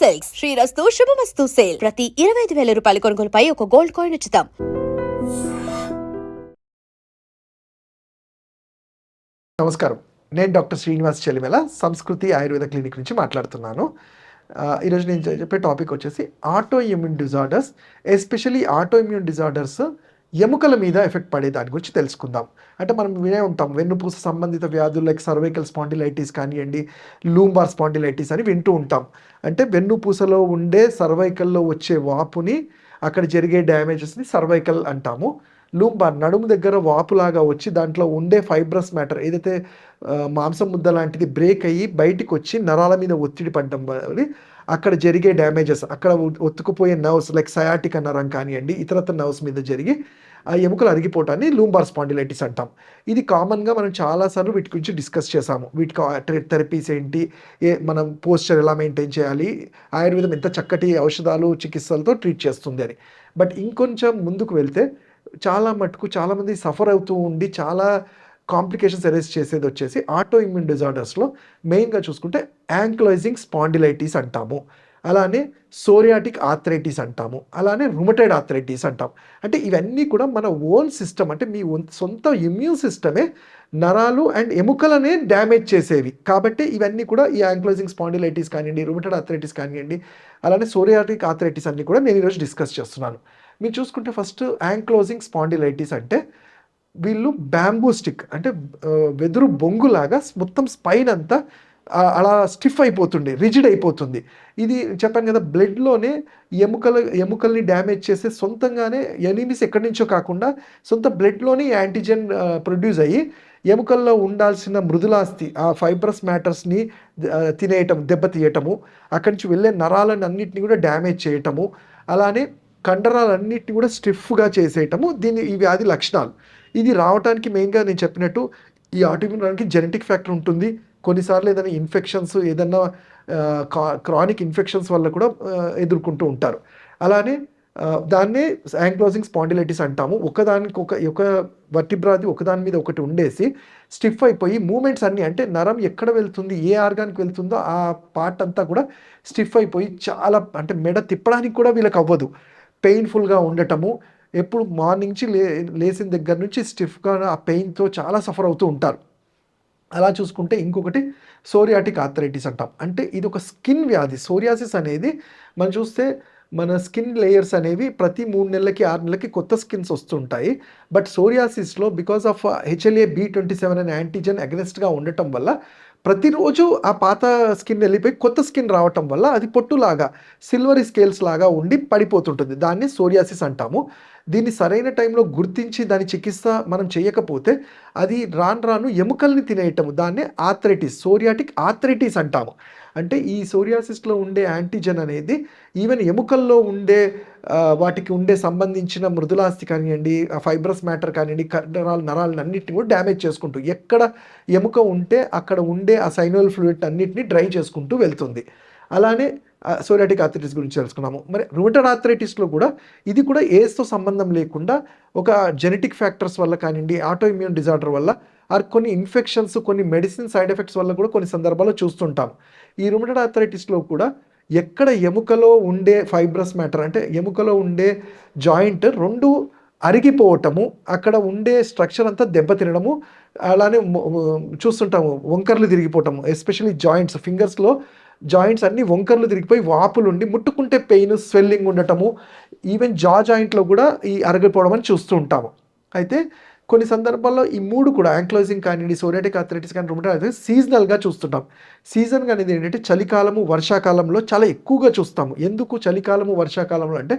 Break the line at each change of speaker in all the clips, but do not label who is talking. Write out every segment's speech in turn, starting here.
Silks. శ్రీరస్తు శుభమస్తు sale. ప్రతి ఇరవై ఐదు వేల రూపాయల కొనుగోలుపై ఒక గోల్డ్ కాయిన్ ఉచితం.
నమస్కారం. నేను డాక్టర్ శ్రీనివాస్ చెలిమెల సంస్కృతి ఆయుర్వేద క్లినిక్ నుంచి మాట్లాడుతున్నాను. ఈరోజు నేను చెప్పే టాపిక్ వచ్చేసి auto immune disorders especially auto immune disorders ఎముకల మీద ఎఫెక్ట్ పడే దాని గురించి తెలుసుకుందాం. అంటే మనం వినే ఉంటాం వెన్నుపూస సంబంధిత వ్యాధులు లైక్ సర్వైకల్ స్పాండిలైటిస్ కానివ్వండి లూంబార్ స్పాండిలైటిస్ అని వింటూ ఉంటాం. అంటే వెన్నుపూసలో ఉండే సర్వైకల్లో వచ్చే వాపుని అక్కడ జరిగే డ్యామేజెస్ని సర్వైకల్ అంటాము. లూంబార్ నడుము దగ్గర వాపులాగా వచ్చి దాంట్లో ఉండే ఫైబ్రస్ మ్యాటర్ ఏదైతే మాంసం ముద్ద లాంటిది బ్రేక్ అయ్యి బయటికి వచ్చి నరాల మీద ఒత్తిడి పడడం వల్ల అక్కడ జరిగే డ్యామేజెస్ అక్కడ ఒత్తుకుపోయే నర్వ్స్ లైక్ సయాటిక రంగ్ కానివ్వండి ఇతరత్ర నర్వ్స్ మీద జరిగి ఆ ఎముకలు అరిగిపోవటాన్ని లూంబార్ స్పాండిలైటిస్ అంటాం. ఇది కామన్గా మనం చాలాసార్లు వీటి గురించి డిస్కస్ చేసాము వీటికి థెరపీస్ ఏంటి ఏ మనం పోస్చర్ ఎలా మెయింటైన్ చేయాలి ఆయుర్వేదం ఎంత చక్కటి ఔషధాలు చికిత్సలతో ట్రీట్ చేస్తుంది అని. బట్ ఇంకొంచెం ముందుకు వెళ్తే చాలా మటుకు చాలామంది సఫర్ అవుతూ ఉండి చాలా కాంప్లికేషన్స్ అరెస్ట్ చేసేది వచ్చేసి ఆటో ఇమ్యూన్ డిజార్డర్స్లో మెయిన్గా చూసుకుంటే యాంక్లైజింగ్ స్పాండిలైటిస్ అంటాము. అలానే సోరియాటిక్ ఆథరైటిస్ అంటాము. అలానే రుమటైడ్ ఆథరైటిస్ అంటాం అంటే ఇవన్నీ కూడా మన ఓన్ సిస్టమ్ అంటే మీ సొంత ఇమ్యూన్ సిస్టమే నరాలు అండ్ ఎముకలనే డ్యామేజ్ చేసేవి. కాబట్టి ఇవన్నీ కూడా ఈ యాంక్లోజింగ్ స్పాండిలైటిస్ కానివ్వండి రుమటైడ్ ఆథరైటిస్ కానివ్వండి అలానే సోరియాటిక్ ఆథరైటిస్ అన్నీ కూడా నేను ఈరోజు డిస్కస్ చేస్తున్నాను. మీరు చూసుకుంటే ఫస్ట్ యాంక్లోజింగ్ స్పాండిలైటిస్ అంటే వీళ్ళు బ్యాంబూ స్టిక్ అంటే వెదురు బొంగులాగా మొత్తం స్పైన్ అంతా అలా స్టిఫ్ అయిపోతుంది రిజిడ్ అయిపోతుంది. ఇది చెప్పాను కదా బ్లడ్లోనే ఎముకల ఎముకల్ని డ్యామేజ్ చేసే సొంతంగానే ఎనిమిస్ ఎక్కడి నుంచో కాకుండా సొంత బ్లడ్లోనే యాంటీజెన్ ప్రొడ్యూస్ అయ్యి ఎముకల్లో ఉండాల్సిన మృదులాస్తి ఆ ఫైబ్రస్ మ్యాటర్స్ని తినేయటం దెబ్బతీయటము అక్కడి నుంచి వెళ్ళే నరాలను అన్నింటినీ కూడా డ్యామేజ్ చేయటము అలానే కండరాలన్నిటిని కూడా స్టిఫ్గా చేసేయటము దీని ఈ వ్యాధి లక్షణాలు. ఇది రావడానికి మెయిన్గా నేను చెప్పినట్టు ఈ ఆటోమ్యూన్ రావడానికి జెనెటిక్ ఫ్యాక్టర్ ఉంటుంది. కొన్నిసార్లు ఏదైనా ఇన్ఫెక్షన్స్ ఏదన్నా క్రానిక్ ఇన్ఫెక్షన్స్ వల్ల కూడా ఎదుర్కొంటూ ఉంటారు. అలానే దాన్నే యాంక్లోజింగ్ స్పాండిలైటిస్ అంటాము. ఒకదానికి ఒక ఒక వర్టిబ్రాది ఒకదాని మీద ఒకటి ఉండేసి స్టిఫ్ అయిపోయి మూమెంట్స్ అన్నీ అంటే నరం ఎక్కడ వెళ్తుంది ఏ ఆర్గానికి వెళ్తుందో ఆ పార్ట్ అంతా కూడా స్టిఫ్ అయిపోయి చాలా అంటే మెడ తిప్పడానికి కూడా వీళ్ళకి అవ్వదు. పెయిన్ఫుల్గా ఉండటము ఎప్పుడు మార్నింగ్ నుంచి లే లేచిన దగ్గర నుంచి స్టిఫ్గా ఆ పెయిన్తో చాలా సఫర్ అవుతూ ఉంటారు. అలా చూసుకుంటే ఇంకొకటి సోరియాటిక్ ఆర్థరైటిస్ అంటాం. అంటే ఇది ఒక స్కిన్ వ్యాధి. సోరియాసిస్ అనేది మనం చూస్తే మన స్కిన్ లేయర్స్ అనేవి ప్రతి మూడు నెలలకి ఆరు నెలలకి కొత్త స్కిన్స్ వస్తుంటాయి. But సోరియాసిస్లో because of HLA B twenty seven అనే యాంటీజెన్ అగ్నెస్ట్గా ఉండటం వల్ల ప్రతిరోజు ఆ పాత స్కిన్ వెళ్ళిపోయి కొత్త స్కిన్ రావటం వల్ల అది పొట్టులాగా సిల్వరీ స్కేల్స్ లాగా ఉండి పడిపోతుంటుంది. దాన్ని సోరియాసిస్ అంటాము. దీన్ని సరైన టైంలో గుర్తించి దాని చికిత్స మనం చేయకపోతే అది రాను రాను ఎముకల్ని తినేయటం దాన్ని ఆథరైటిస్ సోరియాటిక్ ఆథరైటిస్ అంటాము. అంటే ఈ సోరియాసిస్లో ఉండే యాంటీజెన్ అనేది ఈవెన్ ఎముకల్లో ఉండే వాటికి ఉండే సంబంధించిన మృదులాస్తి కానివ్వండి ఫైబ్రస్ మ్యాటర్ కానివ్వండి కండరాలు నరాలను అన్నింటిని కూడా డ్యామేజ్ చేసుకుంటూ ఎక్కడ ఎముక ఉంటే అక్కడ ఉండే ఆ సైనోల్ ఫ్లూయిడ్ అన్నిటిని డ్రై చేసుకుంటూ వెళ్తుంది. అలానే సోరియాటిక్ ఆర్థరైటిస్ గురించి తెలుసుకున్నాము. మరి రుమటడ్ ఆర్థరైటిస్లో కూడా ఇది కూడా ఏజ్తో సంబంధం లేకుండా ఒక జెనెటిక్ ఫ్యాక్టర్స్ వల్ల కానివ్వండి ఆటో ఇమ్యూన్ డిజార్డర్ వల్ల ఆర్ కొన్ని ఇన్ఫెక్షన్స్ కొన్ని మెడిసిన్ సైడ్ ఎఫెక్ట్స్ వల్ల కూడా కొన్ని సందర్భాల్లో చూస్తుంటాం ఈ రుమటడ్ ఆర్థరైటిస్లో కూడా ఎక్కడ ఎముకలో ఉండే ఫైబ్రస్ మ్యాటర్ అంటే ఎముకలో ఉండే జాయింట్ రెండు అరిగిపోవటము అక్కడ ఉండే స్ట్రక్చర్ అంతా దెబ్బతినడము అలానే చూస్తుంటాము వంకర్లు తిరిగిపోవటము ఎస్పెషల్లీ జాయింట్స్ ఫింగర్స్లో జాయింట్స్ అన్ని వంకర్లు తిరిగిపోయి వాపులు ఉండి ముట్టుకుంటే పెయిన్ స్వెల్లింగ్ ఉండటము ఈవెన్ జా జాయింట్లో కూడా ఈ అరగిపోవడం అని చూస్తూ ఉంటాము. అయితే కొన్ని సందర్భాల్లో ఈ మూడు కూడా యాంక్లోజింగ్ కానివ్వండి సోరియాటిక్ ఆథరైటిస్ కానీ రుమటైడ్ సీజనల్గా చూస్తుంటాం. సీజన్ అనేది ఏంటంటే చలికాలము వర్షాకాలంలో చాలా ఎక్కువగా చూస్తాము. ఎందుకు చలికాలము వర్షాకాలంలో అంటే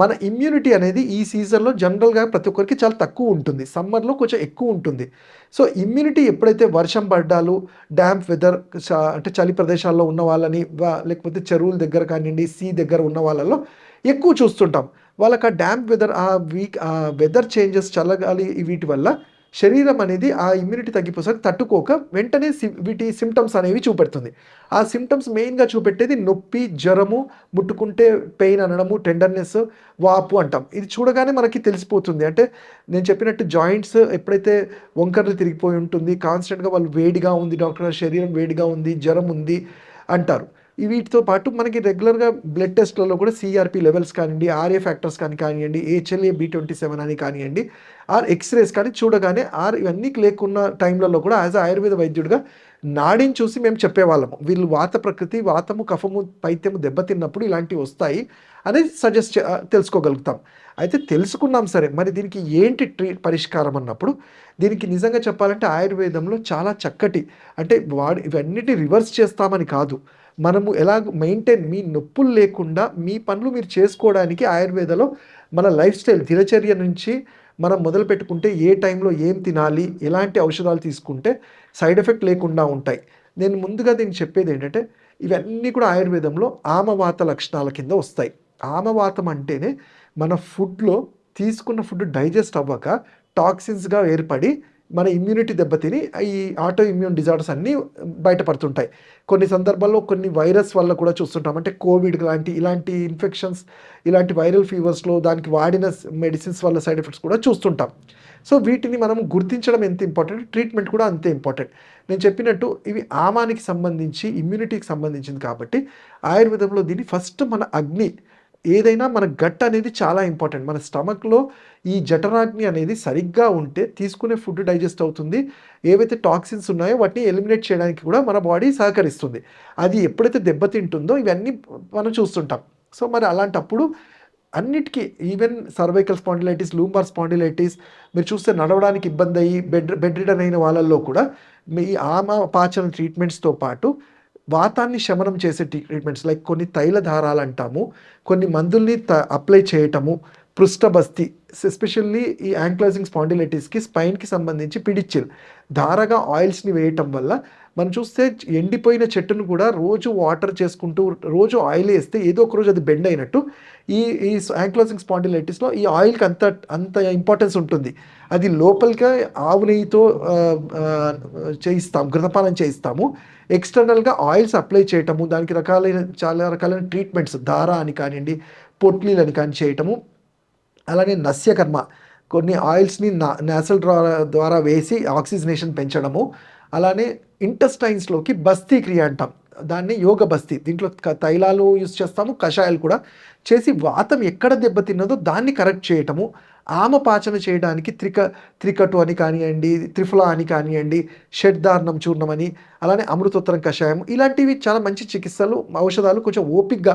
మన ఇమ్యూనిటీ అనేది ఈ సీజన్లో జనరల్గా ప్రతి ఒక్కరికి చాలా తక్కువ ఉంటుంది. సమ్మర్లో కొంచెం ఎక్కువ ఉంటుంది. సో ఇమ్యూనిటీ ఎప్పుడైతే వర్షం పడ్డాలు డ్యాంప్ వెదర్ అంటే చలి ప్రదేశాల్లో ఉన్న వాళ్ళని లేకపోతే చెరువుల దగ్గర కానివ్వండి సీ దగ్గర ఉన్న వాళ్ళలో ఎక్కువ చూస్తుంటాం. వాళ్ళకి ఆ డ్యాంప్ వెదర్ ఆ వీక్ ఆ వెదర్ చేంజెస్ చల్లగాలి వీటి వల్ల శరీరం అనేది ఆ ఇమ్యూనిటీ తగ్గిపోసరికి తట్టుకోక వెంటనే సి- వీటి సిమ్టమ్స్ అనేవి చూపెడుతుంది. ఆ సిమ్టమ్స్ మెయిన్గా చూపెట్టేది నొప్పి జ్వరము ముట్టుకుంటే పెయిన్ అనడము టెండర్నెస్ వాపు అంటాం. ఇది చూడగానే మనకి తెలిసిపోతుంది. అంటే నేను చెప్పినట్టు జాయింట్స్ ఎప్పుడైతే వంకర్లు తిరిగిపోయి ఉంటుంది కాన్స్టెంట్గా వాళ్ళు వేడిగా ఉంది డాక్టర్ శరీరం వేడిగా ఉంది జ్వరం ఉంది అంటారు. వీటితో పాటు మనకి రెగ్యులర్గా బ్లడ్ టెస్ట్లలో కూడా సిఆర్పి లెవెల్స్ కానివ్వండి ఆర్ఏ ఫ్యాక్టర్స్ కానీ కానివ్వండి హెచ్ఎల్ఏ బి ట్వంటీ సెవెన్ అని కానివ్వండి ఆర్ ఎక్స్రేస్ కానీ చూడగానే ఆర్ ఇవన్నీ లేకున్న టైంలలో కూడా యాజ్ ఆయుర్వేద వైద్యుడిగా నాడిని చూసి మేము చెప్పేవాళ్ళము. వీళ్ళు వాత ప్రకృతి వాతము కఫము పైత్యము దెబ్బతిన్నప్పుడు ఇలాంటివి వస్తాయి అనేది సజెస్ట్ తెలుసుకోగలుగుతాం. అయితే తెలుసుకున్నాం సరే మరి దీనికి ఏంటి ట్రీ పరిష్కారం అన్నప్పుడు దీనికి నిజంగా చెప్పాలంటే ఆయుర్వేదంలో చాలా చక్కటి అంటే వాడి ఇవన్నిటి రివర్స్ చేస్తామని కాదు. మనము ఎలా మెయింటైన్ మీ నొప్పులు లేకుండా మీ పనులు మీరు చేసుకోవడానికి ఆయుర్వేదలో మన లైఫ్ స్టైల్ దినచర్య నుంచి మనం మొదలు పెట్టుకుంటే ఏ టైంలో ఏం తినాలి ఎలాంటి ఔషధాలు తీసుకుంటే సైడ్ ఎఫెక్ట్ లేకుండా ఉంటాయి. నేను ముందుగా దీన్ని చెప్పేది ఏంటంటే ఇవన్నీ కూడా ఆయుర్వేదంలో ఆమవాత లక్షణాల కింద వస్తాయి. ఆమవాతం అంటేనే మన ఫుడ్లో తీసుకున్న ఫుడ్ డైజెస్ట్ అవ్వక టాక్సిన్స్గా ఏర్పడి మన ఇమ్యూనిటీ దెబ్బతిని ఈ ఆటో ఇమ్యూన్ డిజార్డర్స్ అన్నీ బయటపడుతుంటాయి. కొన్ని సందర్భాల్లో కొన్ని వైరస్ వల్ల కూడా చూస్తుంటాం. అంటే కోవిడ్ లాంటి ఇలాంటి ఇన్ఫెక్షన్స్ ఇలాంటి వైరల్ ఫీవర్స్లో దానికి వాడిన మెడిసిన్స్ వల్ల సైడ్ ఎఫెక్ట్స్ కూడా చూస్తుంటాం. సో వీటిని మనం గుర్తించడం ఎంత ఇంపార్టెంట్ ట్రీట్మెంట్ కూడా అంతే ఇంపార్టెంట్ నేను చెప్పినట్టు ఇవి ఆమానికి సంబంధించి ఇమ్యూనిటీకి సంబంధించింది కాబట్టి ఆయుర్వేదంలో దీన్ని ఫస్ట్ మన అగ్ని ఏదైనా మన గట్ అనేది చాలా ఇంపార్టెంట్. మన స్టమక్లో ఈ జఠరాగ్ని అనేది సరిగ్గా ఉంటే తీసుకునే ఫుడ్ డైజెస్ట్ అవుతుంది. ఏవైతే టాక్సిన్స్ ఉన్నాయో వాటిని ఎలిమినేట్ చేయడానికి కూడా మన బాడీ సహకరిస్తుంది. అది ఎప్పుడైతే దెబ్బతింటుందో ఇవన్నీ మనం చూస్తుంటాం. సో మరి అలాంటప్పుడు అన్నిటికీ even cervical spondylitis lumbar spondylitis మీరు చూస్తే నడవడానికి ఇబ్బంది అయ్యి బెడ్ బెడ్ రిడన్ అయిన వాళ్ళల్లో కూడా మీ ఆమ పాచన ట్రీట్మెంట్స్తో పాటు వాతాన్ని శమనం చేసే ట్రీట్మెంట్స్ లైక్ కొన్ని తైలధారాలు అంటాము కొన్ని మందుల్ని త అప్లై చేయటము పృష్ఠబస్తి ఎస్పెషల్లీ ఈ యాంక్లైజింగ్ స్పాండిలైటిస్కి స్పైన్కి సంబంధించి పిడిచిల్ ధారగా ఆయిల్స్ని వేయటం వల్ల మనం చూస్తే ఎండిపోయిన చెట్టును కూడా రోజు వాటర్ చేసుకుంటూ రోజు ఆయిల్ వేస్తే ఏదో ఒక రోజు అది బెండ్ అయినట్టు ఈ ఈ యాంక్లోజింగ్ స్పాండిలైటిస్లో ఈ ఆయిల్కి అంత అంత ఇంపార్టెన్స్ ఉంటుంది. అది లోపలిగా ఆవు నెయ్యితో చేయిస్తాం గృహపానం చేయిస్తాము. ఎక్స్టర్నల్గా ఆయిల్స్ అప్లై చేయటము దానికి రకాలైన చాలా రకాలైన ట్రీట్మెంట్స్ దారా అని కానివ్వండి పొట్లీలు అని కానీ చేయటము అలానే నస్యకర్మ కొన్ని ఆయిల్స్ని నా నేసల్ ద్వారా ద్వారా వేసి ఆక్సిజనేషన్ పెంచడము అలానే ఇంటెస్టైన్స్లోకి బస్తీ క్రియ అంటాం. దాన్ని యోగ బస్తీ. దీంట్లో తైలాలు యూస్ చేస్తాము కషాయాలు కూడా చేసి వాతం ఎక్కడ దెబ్బతిన్నదో దాన్ని కరెక్ట్ చేయటము. ఆమపాచన చేయడానికి త్రిక త్రికటు అని కానివ్వండి త్రిఫల అని కానివ్వండి షడ్దార్ణం చూర్ణం అని అలానే అమృతోత్తరం కషాయం ఇలాంటివి చాలా మంచి చికిత్సలు ఔషధాలు కొంచెం ఓపిక్గా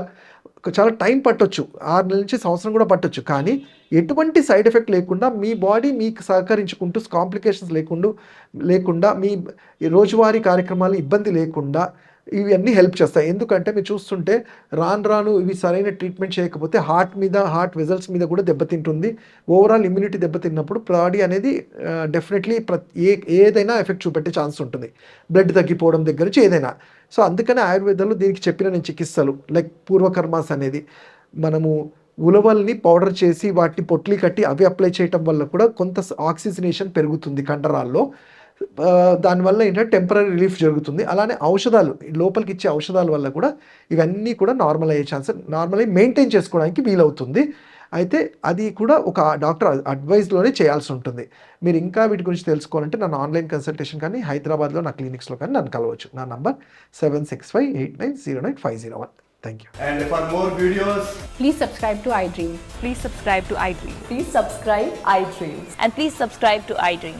చాలా టైం పట్టొచ్చు. ఆరు నెలల నుంచి సంవత్సరం కూడా పట్టొచ్చు. కానీ ఎటువంటి సైడ్ ఎఫెక్ట్ లేకుండా మీ బాడీ మీకు సహకరించుకుంటూ కాంప్లికేషన్స్ లేకుండా లేకుండా మీ రోజువారీ కార్యక్రమాలు ఇబ్బంది లేకుండా ఇవన్నీ హెల్ప్ చేస్తాయి. ఎందుకంటే మీరు చూస్తుంటే రాను రాను ఇవి సరైన ట్రీట్మెంట్ చేయకపోతే హార్ట్ మీద హార్ట్ వెజల్స్ మీద కూడా దెబ్బతింటుంది ఓవరాల్ ఇమ్యూనిటీ దెబ్బతిన్నప్పుడు బాడీ అనేది డెఫినెట్లీ ప్రతి ఏ ఏదైనా ఎఫెక్ట్ చూపెట్టే ఛాన్స్ ఉంటుంది. బ్లడ్ తగ్గిపోవడం దగ్గర నుంచి ఏదైనా. సో అందుకనే ఆయుర్వేదంలో దీనికి చెప్పిన నేను చికిత్సలు లైక్ పూర్వకర్మాస్ అనేది. మనము ఉలవల్ని పౌడర్ చేసి వాటిని పొట్లి కట్టి అవి అప్లై చేయటం వల్ల కూడా కొంత ఆక్సిజనేషన్ పెరుగుతుంది కండరాల్లో. దానివల్ల ఏంటంటే టెంపరీ రిలీఫ్ జరుగుతుంది అలానే ఔషధాలు లోపలికి ఇచ్చే ఔషధాల వల్ల కూడా ఇవన్నీ కూడా నార్మల్ అయ్యే ఛాన్స్ నార్మల్ అయ్యి మెయింటైన్ చేసుకోవడానికి వీలవుతుంది అయితే అది కూడా ఒక డాక్టర్ అడ్వైస్లోనే చేయాల్సి ఉంటుంది మీరు ఇంకా వీటి గురించి తెలుసుకోవాలంటే నన్ను ఆన్లైన్ కన్సల్టేషన్ కానీ హైదరాబాద్లో నా క్లినిక్స్లో కానీ నన్ను కలవచ్చు నా number seven six five eight nine zero nine five zero one thank you
And for more videos,
Please subscribe to iDream.
Please subscribe to iDream.
Please subscribe iDreams.
And please subscribe to iDream.